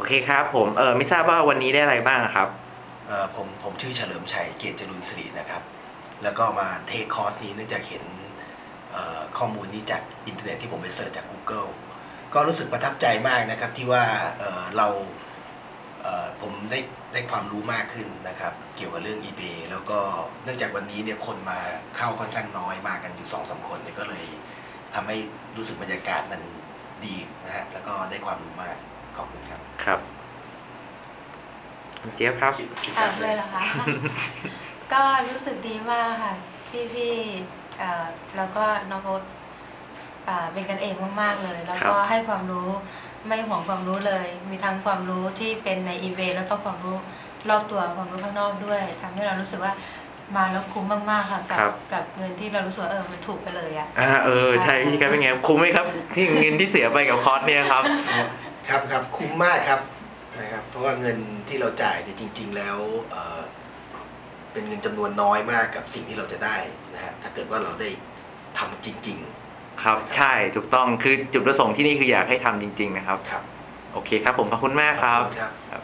โอเคครับผมเออไม่ทราบว่าวันนี้ได้อะไรบ้างครับเอ่อผมผมชื่อเฉลิมชัยเกียรติจรุนศรีนะครับ แล้วก็มาเทคคอร์สนี้เนื่องจากเห็นเอ่อข้อมูลนี้จากอินเทอร์เน็ตที่ผมไปเสิร์ชจาก Google ก็รู้สึกประทับใจมากนะครับที่ว่าเอ่อเราเอ่อผมได้ได้ความรู้มากขึ้นนะครับ เกี่ยวกับเรื่อง eBay แล้วก็เนื่องจากวันนี้เนี่ยคนมาเข้าค่อนข้างน้อยมากันอยู่สองสามคนเนี่ยก็เลยทำให้รู้สึกบรรยากาศมันดีนะฮะแล้วก็ได้ความรู้มาก อบคุณครับ ครับคุณเจี๊ยบครับถามเลยเหรอคะ ก็รู้สึกดีมากค่ะ พี่ๆเอ่อแล้วก็น้องโอ๊ตอ่าเป็นกันเองมากๆเลย แล้วก็ครับให้ความรู้ไม่ห่วงความรู้เลย มีทั้งความรู้ที่เป็นในอีเวนแล้วก็ความรู้รอบตัวความรู้ข้างนอกด้วยทำให้เรารู้สึกว่ามาแล้วคุ้มมากๆค่ะกัครับกับเงินที่เรารู้สึกว่าเออมันถูกไปเลยอะอ่าเออใช่พี่ครับเป็นไงคุ้มไหมครับ ที่เงินที่เสียไปกับคอร์สเนี่ยครับ ครับครับคุ้มมากครับนะครับ เพราะว่าเงินที่เราจ่ายเนี่ยจริง ๆ แล้วเอ่อเป็นเงินจำนวนน้อยมากกับสิ่งที่เราจะได้นะฮะถ้าเกิดว่าเราได้ทำจริงครับใช่ถูกต้องคือจุดประสงค์ที่นี่คืออยากให้ทำจริง ๆ นะครับๆครับ โอเคครับผมขอบคุณมากคขรัอบณครับครับ